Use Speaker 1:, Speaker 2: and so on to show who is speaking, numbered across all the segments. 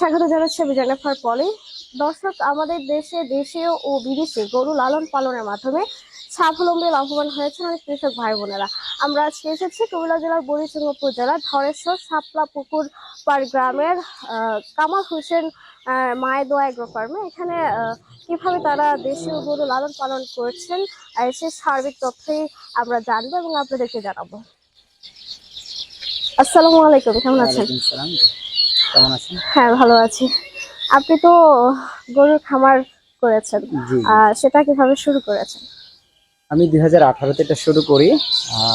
Speaker 1: স্বাগত জানাচ্ছি আমি জেনিফার পলি। দর্শক, আমাদের দেশে দেশীয় ও বিদেশে গরু লালন পালনের মাধ্যমে স্বাবলম্বী লাভবান হয়েছেন অনেক কৃষক ভাই বোনেরা। আমরা আজকে এসেছি কুমিল্লা জেলার বরিচুঙ্গ উপজেলার ধরেশ্বর সাপলা পুকুর পাড় গ্রামের কামাল হোসেন মায়ের দোয়া এগ্রো ফার্মে এখানে কীভাবে তারা দেশীয় গরু লালন পালন করছেন সে সার্বিক তথ্যই আমরা জানব এবং আপনাদেরকে জানাব। আসসালামু আলাইকুম, কেমন আছেন।
Speaker 2: কেমন আছেন?
Speaker 1: হ্যাঁ ভালো আছি। আপনি তো গরুর খামার করেছেন। সেটা কীভাবে শুরু করেছেন?
Speaker 2: আমি দুই হাজার আঠারোতে এটা শুরু করি।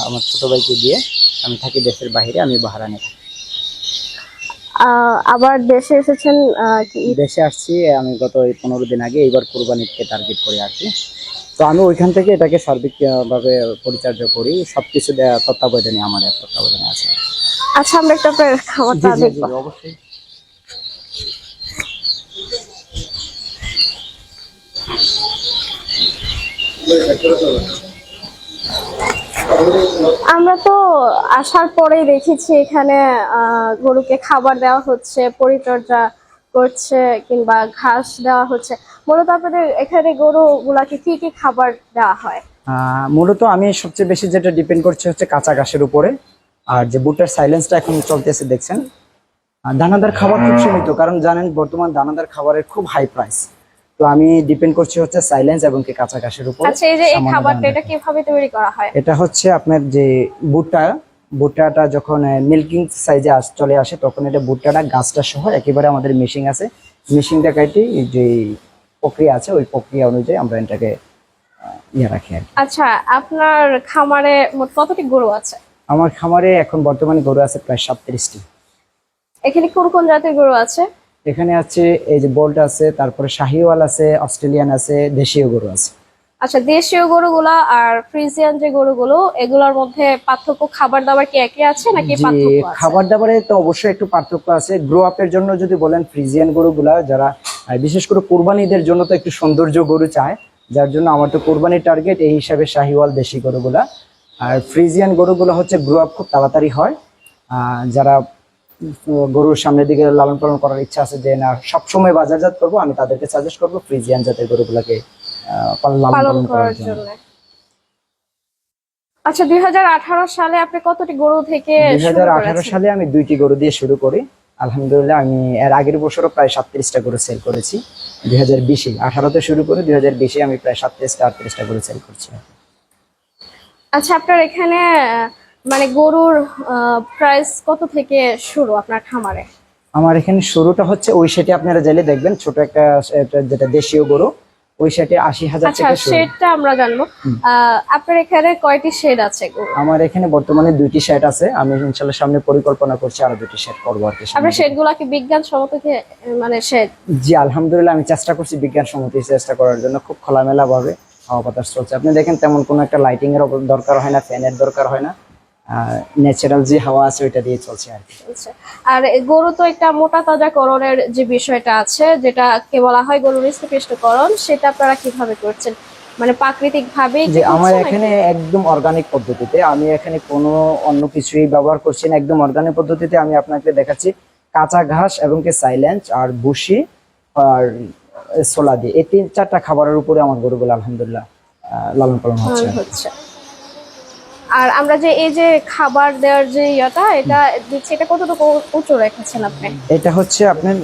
Speaker 2: আমার ছোট ভাইকে দিয়ে আমি থাকি দেশের বাইরে আমি বাহারানে থাকি।
Speaker 1: আবার দেশে এসেছেন
Speaker 2: দেশে আসছি আমি গত এই পনেরো দিন আগে এইবার কোরবানিকে টার্গেট করে কি। তো আমি ওইখান থেকে এটাকে সার্বিক আহ, ভাবে পরিচর্যা করি সবকিছু তত্ত্বাবধানে আমার তত্ত্বাবধানে আছে।
Speaker 1: আচ্ছা আমরা একটা দেখব।
Speaker 2: অবশ্যই।
Speaker 1: আমরা তো আসার পরেই দেখেছি এখানে গরুকে খাবার দেওয়া হচ্ছে, পরিচর্যা করছে কিংবা ঘাস দেওয়া হচ্ছে। মূলত আপনাদের এখানে গরু গুলাকে কি কি খাবার দেওয়া হয়?
Speaker 2: মূলত আমি সবচেয়ে বেশি যেটা ডিপেন্ড করছি হচ্ছে কাঁচা ঘাসের উপরে। আর যে বুটের সাইলেন্সটা এখন চলতেছে, দেখছেন? দানাদার খাবার খুব সীমিত কারণ জানেন বর্তমান দানাদার খাবারের খুব হাই প্রাইস তো আমি ডিপেন্ড করছি হচ্ছে সাইলেন্স এবং কি কাঁচা ঘাসের উপর
Speaker 1: আচ্ছা এই যে এই খাবারটা এটা কীভাবে তৈরি করা হয়?
Speaker 2: এটা হচ্ছে আপনার যে ভুট্টা ভুট্টাটা যখন মিল্কিং সাইজে আস চলে আসে তখন এটা ভুট্টাটা গাছটা সহ একেবারে আমাদের মেশিন আছে। মেশিনটা কাটি যে প্রক্রিয়া আছে ওই প্রক্রিয়া অনুযায়ী আমরা এটাকে ইয়ে রাখি আর
Speaker 1: আচ্ছা আপনার খামারে মোট কতটি গরু আছে?
Speaker 2: আমার খামারে এখন বর্তমানে গরু আছে প্রায় সাতত্রিশটি।
Speaker 1: এখানে কোন কোন জাতের গরু আছে?
Speaker 2: এখানে আছে এই যে বোল্ট আছে তারপরে শাহিওয়াল আছে অস্ট্রেলিয়ান আছে দেশীয় গরু আছে।
Speaker 1: আচ্ছা দেশীয় গরুগুলা আর ফ্রিজিয়ান যে গরুগুলো এগুলোর মধ্যে পার্থক্য খাবার দাবার কি একই আছে নাকি পার্থক্য আছে?
Speaker 2: খাবার দাবারে তো অবশ্যই একটু পার্থক্য আছে। গ্রো আপের জন্য যদি বলেন ফ্রিজিয়ান গরুগুলা যারা বিশেষ করে কোরবানিদের জন্য তো একটু সৌন্দর্য গরু চায় যার জন্য আমার তো কোরবানির টার্গেট এই হিসাবে শাহিওয়াল দেশি গরুগুলা। আর ফ্রিজিয়ান গরুগুলো হচ্ছে গ্রো আপ খুব তাড়াতাড়ি হয়। আহ, যারা গরুর সামনের দিকে লালন পালন করার ইচ্ছা আছে যে না সবসময় বাজারজাত করব আমি তাদেরকে সাজেস্ট করব ফ্রিজিয়ান জাতের গরুগুলাকে লালন
Speaker 1: পালন করার
Speaker 2: জন্য।
Speaker 1: আচ্ছা দুই সালে আপনি কতটি গরু থেকে
Speaker 2: দুই সালে আমি দুইটি গরু দিয়ে শুরু করি। আলহামদুলিল্লাহ আমি এর আগের বছরও প্রায় সাতত্রিশটা গরু সেল করেছি। দুই হাজার বিশে আঠারোতে শুরু করে দুই হাজার বিশে আমি প্রায় সাতত্রিশটা আটত্রিশটা গরু সেল করছি।
Speaker 1: আচ্ছা আপনার এখানে মানে গরুর প্রাইস কত থেকে শুরু আপনার খামারে?
Speaker 2: আমার এখানে শুরুটা হচ্ছে ওই সেটে আপনারা চাইলে দেখবেন ছোট একটা যেটা দেশীয় গরু ওই সেটে আশি হাজার
Speaker 1: আচ্ছা
Speaker 2: থেকে
Speaker 1: শেডটা আমরা জানব। আপনার এখানে কয়টি শেড আছে
Speaker 2: আমার এখানে বর্তমানে দুইটি সেট আছে। আমি ইনশাল্লাহ সামনে পরিকল্পনা করছি আরও দুটি শেড করব আর কি
Speaker 1: আপনার শেডগুলা কি বিজ্ঞান সম্মত মানে শেড
Speaker 2: জি আলহামদুলিল্লাহ আমি চেষ্টা করছি বিজ্ঞান সম্মতি চেষ্টা করার জন্য খুব খোলামেলা ভাবে হাওয়া বাতাস চলছে। আপনি দেখেন তেমন কোনো একটা লাইটিং এর দরকার হয় না ফ্যানের দরকার হয় না। ন্যাচারাল যে হাওয়া আছে ওইটা দিয়ে চলছে আর কি।
Speaker 1: আর গরু তো একটা মোটা তাজাকরণের যে বিষয়টা আছে যেটা কে বলা হয় গরুর হৃষ্টপুষ্টকরণ সেটা আপনারা কীভাবে করছেন? মানে প্রাকৃতিক ভাবে
Speaker 2: যে আমার এখানে একদম অর্গানিক পদ্ধতিতে আমি এখানে কোনো অন্য কিছুই ব্যবহার করছি না একদম অর্গানিক পদ্ধতিতে আমি আপনাকে দেখাচ্ছি কাঁচা ঘাস এবং কি সাইলেন্স আর বুসি আর সোলা দিয়ে। এই তিন চারটা খাবারের উপরে আমার গরুগুলো আলহামদুলিল্লাহ লালন পালন হচ্ছে।
Speaker 1: হচ্ছে। আর আমরা যে এই যে খাবার দেওয়ার যে ইয়েটা এটা দিচ্ছি এটা কতটুকু উঁচু রেখেছেন আপনি?
Speaker 2: এটা হচ্ছে আপনার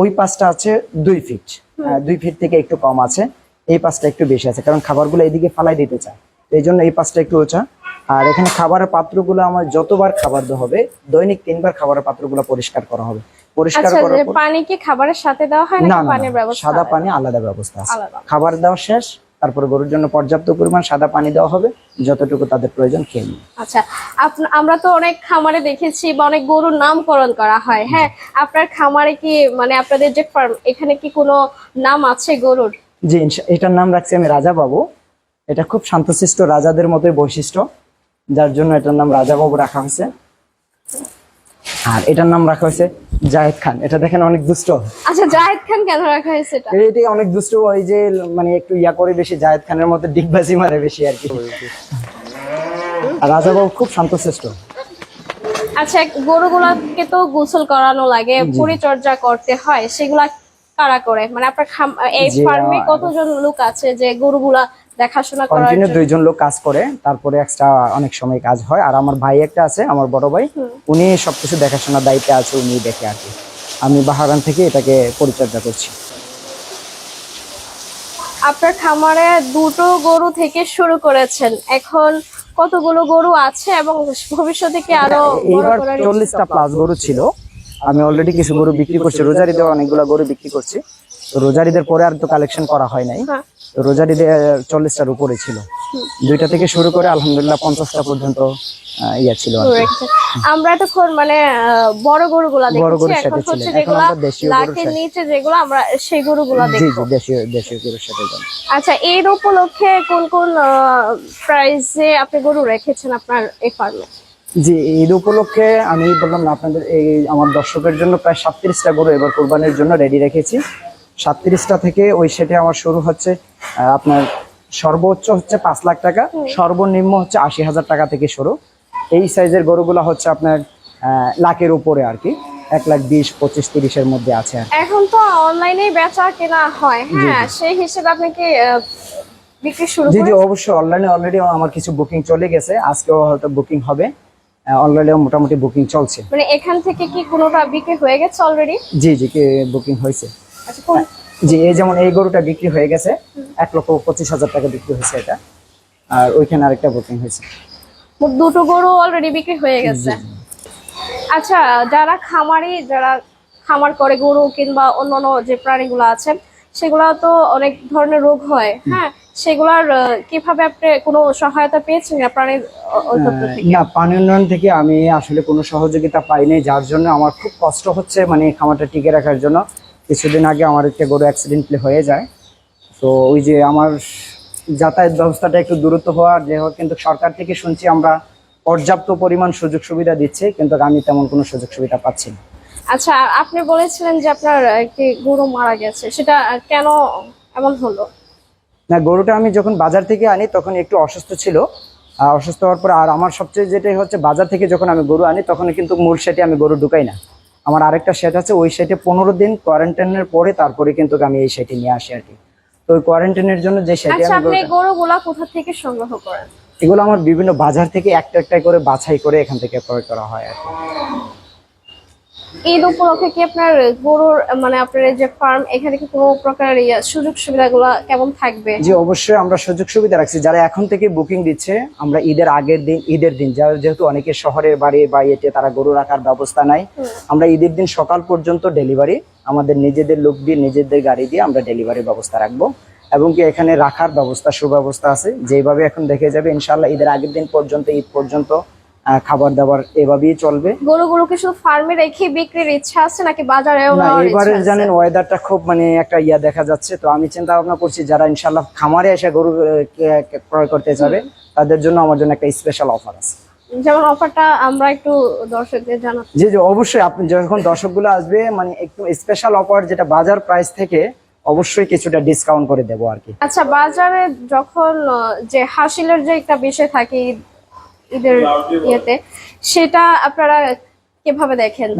Speaker 2: ওই পাশটা আছে দুই ফিট দুই ফিট থেকে একটু কম আছে। এই পাশটা একটু বেশি আছে কারণ খাবারগুলো এইদিকে ফালাই দিতে চায়। এই জন্য এই পাশটা একটু উঁচা। আর এখানে খাবারের পাত্রগুলো আমার যতবার খাবার দেওয়া হবে দৈনিক তিনবার খাবারের পাত্রগুলো পরিষ্কার করা হবে। পরিষ্কার
Speaker 1: আচ্ছা
Speaker 2: করার পর
Speaker 1: পানি কি খাবারের সাথে দেওয়া হয়
Speaker 2: না
Speaker 1: পানির ব্যবস্থা?
Speaker 2: সাদা পানি আলাদা ব্যবস্থা আছে। খাবার দেওয়া শেষ তারপরে গরুর জন্য পর্যাপ্ত পরিমাণ সাদা পানি দেওয়া হবে যতটুকু তাদের প্রয়োজন খেয়ে নিবে।
Speaker 1: আচ্ছা আমরা তো অনেক খামারে দেখেছি বা অনেক গরুর নামকরণ করা হয় হ্যাঁ? আপনার খামারে কি মানে আপনাদের যে ফার্ম এখানে কি কোনো নাম আছে গরুর?
Speaker 2: জি এটার নাম রাখছি আমি রাজা বাবু এটা খুব শান্তশিষ্ট রাজাদের মতোই বৈশিষ্ট্য যার জন্য এটার নাম রাজা বাবু রাখা হয়েছে। আর এটার নাম রাখা হয়েছে জায়েদ খান এটা দেখেন অনেক দুষ্ট।
Speaker 1: আচ্ছা জাহেদ খান কেন রাখা হয়েছে এটা?
Speaker 2: এটি অনেক দুষ্ট ওই যে মানে একটু ইয়া করে বেশি জায়েদ খানের মতো ডিগবাজি মারে বেশি আর কি। আর রাজা বাবু খুব শান্তশিষ্ট।
Speaker 1: আচ্ছা গরুগুলাকে তো গোসল করানো লাগে পরিচর্যা করতে হয় সেগুলা কারা করে? মানে আপনার এই ফার্মে কতজন লোক আছে যে গরুগুলা দেখাশোনা করার জন্য?
Speaker 2: দুইজন লোক কাজ করে তারপরে এক্সট্রা অনেক সময় কাজ হয়। আর আমার ভাই একটা আছে আমার বড় ভাই উনি সবকিছু দেখাশোনার দায়িত্বে আছে উনি দেখে আর কি। আমি বাহারান থেকে এটাকে পরিচর্যা করছি।
Speaker 1: আপনার খামারে দুটো গরু থেকে শুরু করেছেন। এখন কতগুলো গরু আছে এবং ভবিষ্যতে কি
Speaker 2: আরও
Speaker 1: করার
Speaker 2: চল্লিশটা প্লাস গরু ছিল। আমি অলরেডি কিছু গরু বিক্রি করছি। রোজারিতে অনেকগুলো গরু বিক্রি করছি। রোজারিদের পরে আর তো কালেকশন করা হয় নাই।
Speaker 1: হ্যাঁ।
Speaker 2: রোজারিদের চল্লিশটার উপরে ছিল। দুইটা থেকে শুরু করে আলহামদুলিল্লাহ পঞ্চাশটা পর্যন্ত ইয়া ছিল।
Speaker 1: আমরা এতক্ষণ মানে বড় যেগুলা
Speaker 2: দেশীয় গরুর
Speaker 1: লাখের নিচে যেগুলো আমরা সেই
Speaker 2: দেশীয় দেশীয় গরুর সাথে
Speaker 1: আচ্ছা এর উপলক্ষে কোন কোন প্রাইসে আপনি গরু রেখেছেন আপনার এই ফার্মে
Speaker 2: জি ঈদ উপলক্ষে আমি বললাম না আপনাদের এই আমার দর্শকের জন্য প্রায় সাতত্রিশটা গরু এবার কোরবানির জন্য রেডি রেখেছি। সাতত্রিশটা থেকে ওই সেটে আমার শুরু হচ্ছে আপনার সর্বোচ্চ হচ্ছে পাঁচ লাখ টাকা সর্বনিম্ন হচ্ছে আশি হাজার টাকা থেকে শুরু। এই সাইজের গরুগুলো হচ্ছে আপনার লাখের উপরে আর কি এক লাখ বিশ পঁচিশ তিরিশের মধ্যে আছে
Speaker 1: এখন তো অনলাইনে বেচা কেনা হয় হ্যাঁ সেই হিসেবে আপনি কি বিক্রি শুরু
Speaker 2: জি জি অবশ্যই অনলাইনে অলরেডি আমার কিছু বুকিং চলে গেছে আজকেও হয়তো বুকিং হবে অনলাইনেও মোটামুটি বুকিং চলছে।
Speaker 1: মানে এখান থেকে কি কোনোটা বিক্রি হয়ে গেছে অলরেডি
Speaker 2: জি জি বুকিং হয়েছে। জি এই যেমন এই গরুটা বিক্রি হয়ে গেছে এক লক্ষ পঁচিশ হাজার টাকা বিক্রি হয়েছে এটা। আর ওইখানে আরেকটা বুকিং হয়েছে।
Speaker 1: দুটো গরু অলরেডি বিক্রি হয়ে গেছে। আচ্ছা যারা খামারি যারা খামার করে গরু কিংবা অন্যান্য যে প্রাণীগুলো আছেন সেগুলা তো অনেক ধরনের রোগ হয় হ্যাঁ? সেগুলার কীভাবে আপনি কোনো সহায়তা পেয়েছেন না প্রাণীর অ-
Speaker 2: না পানি উন্নয়ন থেকে আমি আসলে কোনো সহযোগিতা পাইনি যার জন্য আমার খুব কষ্ট হচ্ছে মানে খামারটা টিকে রাখার জন্য। কিছুদিন আগে আমার একটা গরু অ্যাক্সিডেন্টলি হয়ে যায়। তো ওই যে আমার যাতায়াত ব্যবস্থাটা একটু দূরত্ব হওয়ার যে হোক কিন্তু সরকার থেকে শুনছি আমরা পর্যাপ্ত পরিমাণ সুযোগ সুবিধা দিচ্ছে কিন্তু আমি তেমন কোনো সুযোগ সুবিধা পাচ্ছি না।
Speaker 1: আচ্ছা আপনি বলেছিলেন যে আপনার একটি গরু মারা গেছে। সেটা কেন এমন হলো?
Speaker 2: না গরুটা আমি যখন বাজার থেকে আনি তখন একটু অসুস্থ ছিল। আর অসুস্থ হওয়ার পর আর আমার সবচেয়ে যেটাই হচ্ছে বাজার থেকে যখন আমি গরু আনি তখন কিন্তু মূল সেটি আমি গরু ঢুকাই না। আমার আরেকটা সেট আছে ওই সেটে পনেরো দিন কোয়ারেন্টাইনের পরে তারপরে কিন্তু আমি এই সেটে নিয়ে আসি আর কি। তো ওই কোয়ারেন্টাইনের জন্য যে সেটে
Speaker 1: আচ্ছা আপনি গরুগুলা কোথা থেকে সংগ্রহ করেন?
Speaker 2: এগুলো আমার বিভিন্ন বাজার থেকে একটা একটা করে বাছাই করে এখান থেকে ক্রয় করা হয় আর কি।
Speaker 1: ঈদ উপলক্ষে কি আপনার গরুর মানে আপনার যে ফার্ম এখানে কি কোনো প্রকার ইয়ে সুযোগ সুবিধাগুলো কেমন থাকবে?
Speaker 2: জি অবশ্যই আমরা সুযোগ সুবিধা রাখছি। যারা এখন থেকে বুকিং দিচ্ছে আমরা ঈদের আগের দিন ঈদের দিন যারা যেহেতু অনেকে শহরের বাড়ি বা এতে তারা গরু রাখার ব্যবস্থা নাই আমরা ঈদের দিন সকাল পর্যন্ত ডেলিভারি আমাদের নিজেদের লোক দিয়ে নিজেদের গাড়ি দিয়ে আমরা ডেলিভারির ব্যবস্থা রাখব। এবং কি এখানে রাখার ব্যবস্থা সুব্যবস্থা আছে। যেভাবে এখন দেখে যাবে ইনশাল্লাহ ঈদের আগের দিন পর্যন্ত ঈদ পর্যন্ত খাবার দাবার এভাবেই চলবে।
Speaker 1: গরুগুলোকে শুধু ফার্মে রেখে বিক্রির ইচ্ছা আছে নাকি বাজারে
Speaker 2: এবারে জানেন ওয়েদারটা খুব মানে একটা ইয়া দেখা যাচ্ছে তো আমি চিন্তা ভাবনা করছি যারা ইনশাল্লাহ খামারে এসে গরু ক্রয় করতে যাবে তাদের জন্য আমার জন্য একটা স্পেশাল অফার আছে।
Speaker 1: যেমন অফারটা আমরা একটু দর্শকদের জানাতে
Speaker 2: জি জি অবশ্যই আপনি যখন দর্শকগুলো আসবে মানে একটু স্পেশাল অফার যেটা বাজার প্রাইস থেকে অবশ্যই কিছুটা ডিসকাউন্ট করে দেবো আর কি।
Speaker 1: আচ্ছা বাজারে যখন যে হাসিলের যে একটা বিষয় থাকে ঈদের ইয়েতে সেটা আপনারা কীভাবে দেখেন?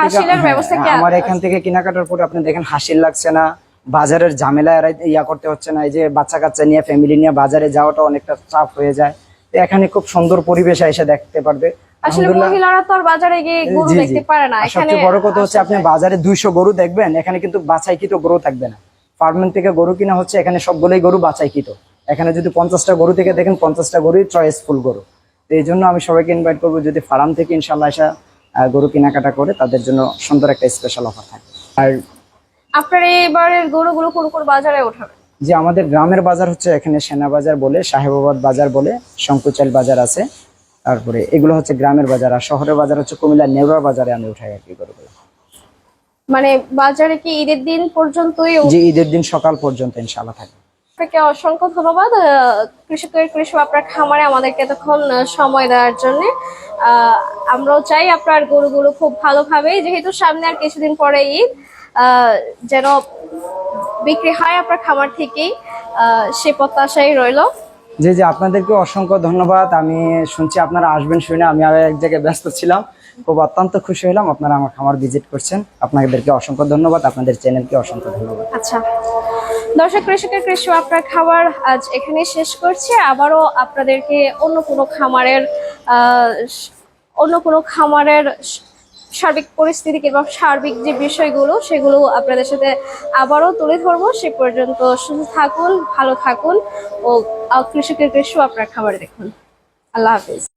Speaker 1: হাসিলের
Speaker 2: হ্যাঁ,
Speaker 1: ব্যবস্থা কি
Speaker 2: আমার এখান থেকে কেনাকাটার পরে আপনি দেখেন হাসির লাগছে না বাজারের ঝামেলা ইয়া করতে হচ্ছে না এই যে বাচ্চা কাচ্চা নিয়ে ফ্যামিলি নিয়ে বাজারে যাওয়াটা অনেকটা চাপ হয়ে যায়। তো এখানে খুব সুন্দর পরিবেশ এসে দেখতে পারবে।
Speaker 1: আসলে মহিলারা তো আর বাজারে গিয়ে গরু
Speaker 2: জি, জি।
Speaker 1: দেখতে পারে না। এখানে
Speaker 2: সবচেয়ে বড় কথা হচ্ছে আপনি বাজারে দুইশো গরু দেখবেন এখানে কিন্তু বাছাইকৃত গরু থাকবে না। ফার্মেন্ট থেকে গরু কিনা হচ্ছে এখানে সবগুলোই গরু বাছাইকৃত। এখানে যদি পঞ্চাশটা গরু থেকে দেখেন পঞ্চাশটা গরুই চয়েসফুল গরু। তো এই জন্য আমি সবাইকে ইনভাইট করব যদি ফার্ম থেকে ইনশাল্লাহ এসে গরু কেনাকাটা করে তাদের জন্য সুন্দর একটা স্পেশাল অফার থাকে আর
Speaker 1: আপনার এবারের গরুগুলো কোন কোন বাজারে ওঠাবে
Speaker 2: যে আমাদের গ্রামের বাজার হচ্ছে এখানে সেনা বাজার বলে সাহেবাবাদ বাজার বলে শঙ্কুচাল বাজার আছে। তারপরে এগুলো হচ্ছে গ্রামের বাজার আর শহরের বাজার হচ্ছে কুমিল্লা নেওয়া বাজারে আমি উঠাই আর কি গরুগুলো।
Speaker 1: মানে বাজারে কি ঈদের দিন পর্যন্তই
Speaker 2: যে ঈদের দিন সকাল পর্যন্ত ইনশাল্লাহ থাকবে।
Speaker 1: আপনাকে অসংখ্য ধন্যবাদ। কৃষকের কৃষক আপনার খামারে আমাদেরকে এতক্ষণ আহ, সময় দেওয়ার জন্য। আমরাও চাই আপনার গরুগুলো খুব ভালোভাবে যেহেতু সামনে আর কিছুদিন পরে ঈদ যেন বিক্রি হয় আপনার খামার থেকেই সে প্রত্যাশাই রইল।
Speaker 2: জি জি আপনাদেরকে অসংখ্য ধন্যবাদ। আমি শুনছি আপনারা আসবেন শুনে আমি আর এক জায়গায় ব্যস্ত ছিলাম। খুব অত্যন্ত খুশি হলাম আপনারা আমার খামার ভিজিট করছেন। আপনাদেরকে অসংখ্য ধন্যবাদ আপনাদের চ্যানেলকে অসংখ্য ধন্যবাদ।
Speaker 1: আচ্ছা। দর্শক, কৃষকের কৃষি আপনার খাবার আজ এখানে শেষ করছি। আবারও আপনাদেরকে অন্য কোনো খামারের অন্য কোনো খামারের সার্বিক পরিস্থিতি কিংবা সার্বিক যে বিষয়গুলো, সেগুলো আপনাদের সাথে আবারও তুলে ধরবো। সে পর্যন্ত সুস্থ থাকুন, ভালো থাকুন ও কৃষকের কৃষি আপনার খাবার দেখুন। আল্লাহ হাফিজ।